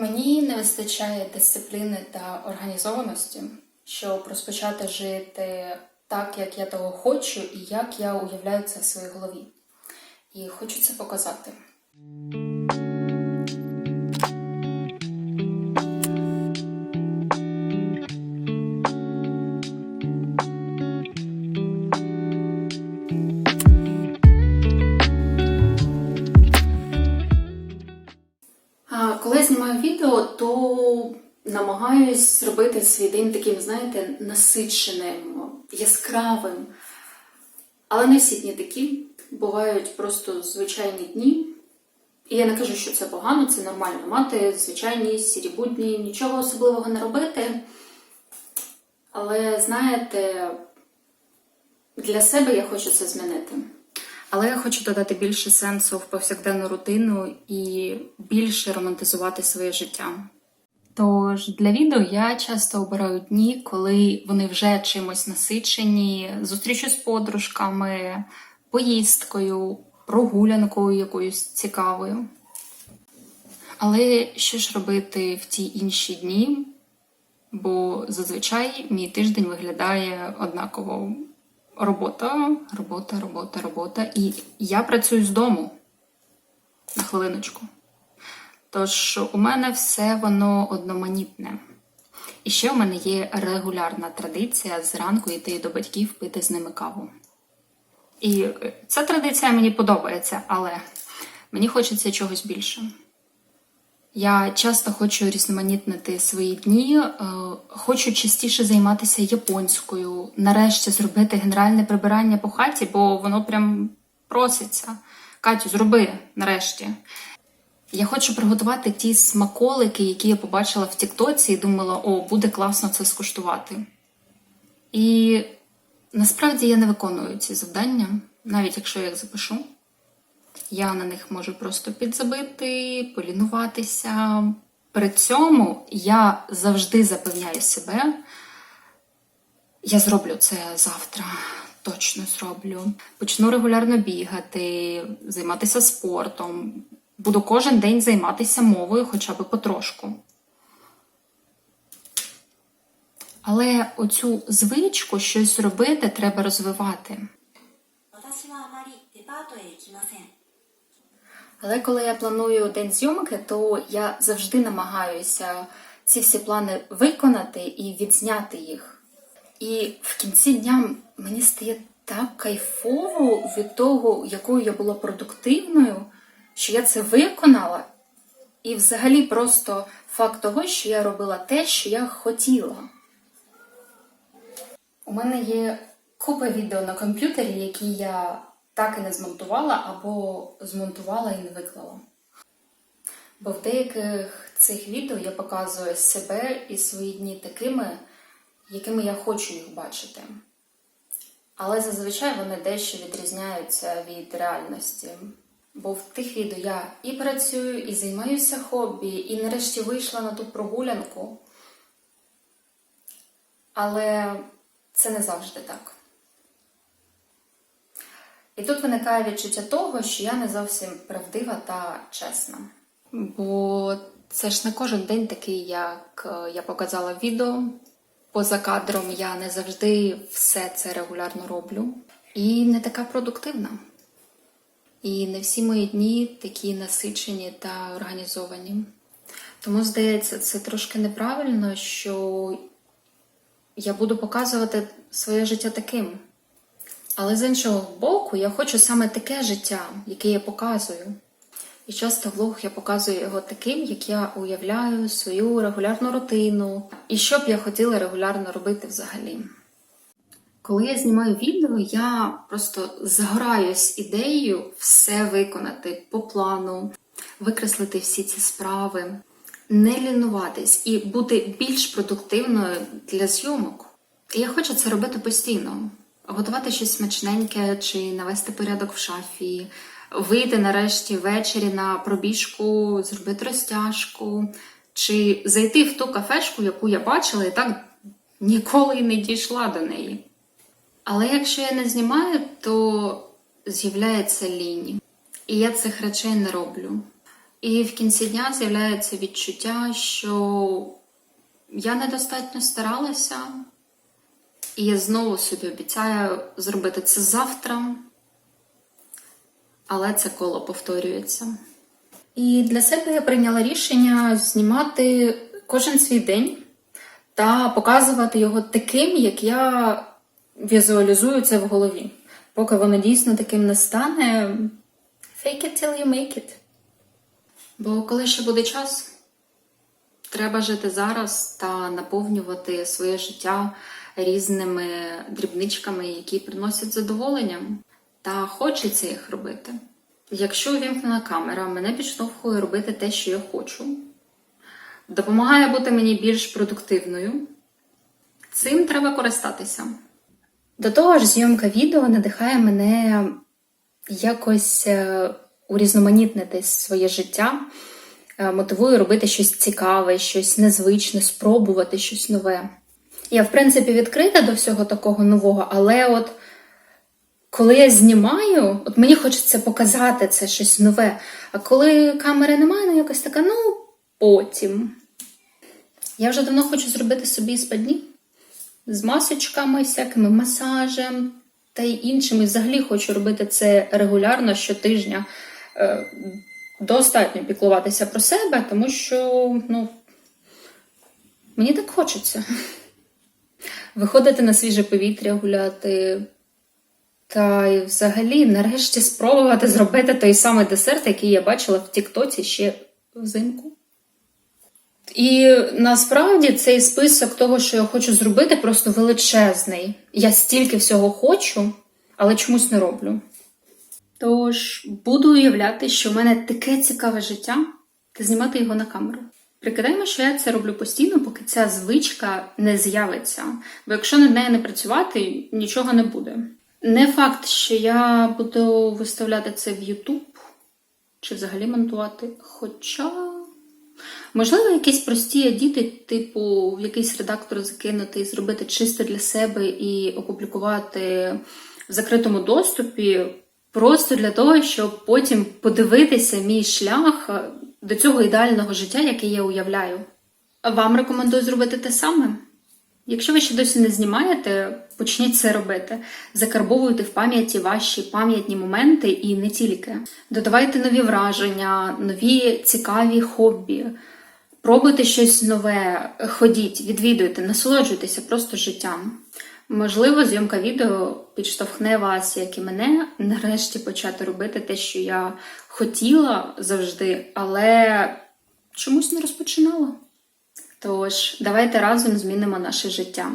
Мені не вистачає дисципліни та організованості, щоб розпочати жити так, як я того хочу, і як я уявляю це в своїй голові. І хочу це показати. Коли я знімаю відео, то намагаюсь зробити свій день таким, знаєте, насиченим, яскравим. Але не всі дні такі. Бувають просто звичайні дні. І я не кажу, що це погано, це нормально мати звичайні сірі будні, нічого особливого не робити. Але знаєте, для себе я хочу це змінити. Але я хочу додати більше сенсу в повсякденну рутину і більше романтизувати своє життя. Тож для відео я часто обираю дні, коли вони вже чимось насичені, зустрічу з подружками, поїздкою, прогулянкою якоюсь цікавою. Але що ж робити в ті інші дні? Бо зазвичай мій тиждень виглядає однаково. Робота, робота, робота, робота. І я працюю з дому на хвилиночку. Тож у мене все воно одноманітне. І ще у мене є регулярна традиція зранку йти до батьків пити з ними каву. І е, ця традиція мені подобається, але мені хочеться чогось більше. Я часто хочу різноманітнити свої дні, е, хочу частіше займатися японською, нарешті зробити генеральне прибирання по хаті, бо воно прям проситься. Катю, зроби нарешті. Я хочу приготувати ті смаколики, які я побачила в Тіктоці, і думала, о, буде класно це скуштувати. І насправді я не виконую ці завдання, навіть якщо я їх запишу. Я на них можу просто підзабити, полінуватися. При цьому я завжди запевняю себе, я зроблю це завтра, точно зроблю. Почну регулярно бігати, займатися спортом. Буду кожен день займатися мовою хоча б потрошку. Але оцю звичку щось робити треба розвивати. Але коли я планую день зйомки, то я завжди намагаюся ці всі плани виконати і відзняти їх. І в кінці дня мені стає так кайфово від того, якою я була продуктивною, що я це виконала. І взагалі просто факт того, що я робила те, що я хотіла. У мене є купа відео на комп'ютері, які я так і не змонтувала або змонтувала і не виклала. Бо в деяких цих відео я показую себе і свої дні такими, якими я хочу їх бачити. Але зазвичай вони дещо відрізняються від реальності. Бо в тих відео я і працюю, і займаюся хобі, і нарешті вийшла на ту прогулянку. Але це не завжди так. І тут виникає відчуття того, що я не зовсім правдива та чесна. Бо це ж не кожен день такий, як е, я показала відео. Поза кадром я не завжди все це регулярно роблю. І не така продуктивна. І не всі мої дні такі насичені та організовані. Тому, здається, це трошки неправильно, що я буду показувати своє життя таким. Але з іншого боку, я хочу саме таке життя, яке я показую. І часто влог я показую його таким, як я уявляю свою регулярну рутину, і що б я хотіла регулярно робити взагалі. Коли я знімаю відео, я просто загораюсь ідеєю все виконати по плану, викреслити всі ці справи, не лінуватись і бути більш продуктивною для зйомок. І я хочу це робити постійно. Готувати щось смачненьке чи навести порядок в шафі, вийти нарешті ввечері на пробіжку, зробити розтяжку, чи зайти в ту кафешку, яку я бачила, і так ніколи не дійшла до неї. Але якщо я не знімаю, то з'являється лінь. І я цих речей не роблю. І в кінці дня з'являється відчуття, що я недостатньо старалася, і я знову собі обіцяю зробити це завтра, але це коло повторюється. І для себе я прийняла рішення знімати кожен свій день та показувати його таким, як я візуалізую це в голові. Поки воно дійсно таким не стане, fake it till you make it. Бо коли ще буде час, треба жити зараз та наповнювати своє життя різними дрібничками, які приносять задоволення. Та хочеться їх робити. Якщо увімкнена камера, мене підштовхує робити те, що я хочу, допомагає бути мені більш продуктивною. Цим треба користатися. До того ж, зйомка відео надихає мене якось е, урізноманітнити своє життя, е, мотивує робити щось цікаве, щось незвичне, спробувати щось нове. Я, в принципі, відкрита до всього такого нового, але от коли я знімаю, от мені хочеться показати це щось нове. А коли камери немає, ну якось така, ну потім. Я вже давно хочу зробити собі спадні з масочками, всякими масажем та й іншим. І взагалі хочу робити це регулярно щотижня. Е, Достатньо піклуватися про себе, тому що ну, мені так хочеться. Виходити на свіже повітря, гуляти. Та й взагалі, нарешті, спробувати зробити той самий десерт, який я бачила в Тіктоці ще взимку. І насправді цей список того, що я хочу зробити, просто величезний. Я стільки всього хочу, але чомусь не роблю. Тож буду уявляти, що в мене таке цікаве життя, та знімати його на камеру. Прикидаємо, що я це роблю постійно, поки ця звичка не з'явиться. Бо якщо над нею не працювати, нічого не буде. Не факт, що я буду виставляти це в YouTube чи взагалі монтувати. Хоча, можливо, якісь прості едіти, типу, в якийсь редактор закинути і зробити чисто для себе і опублікувати в закритому доступі, просто для того, щоб потім подивитися мій шлях до цього ідеального життя, яке я уявляю. Вам рекомендую зробити те саме. Якщо ви ще досі не знімаєте, почніть це робити. Закарбовуйте в пам'яті ваші пам'ятні моменти і не тільки. Додавайте нові враження, нові цікаві хобі. Пробуйте щось нове, ходіть, відвідуйте, насолоджуйтеся просто життям. Можливо, зйомка відео підштовхне вас, як і мене, нарешті почати робити те, що я хотіла завжди, але чомусь не розпочинала. Тож, давайте разом змінимо наше життя.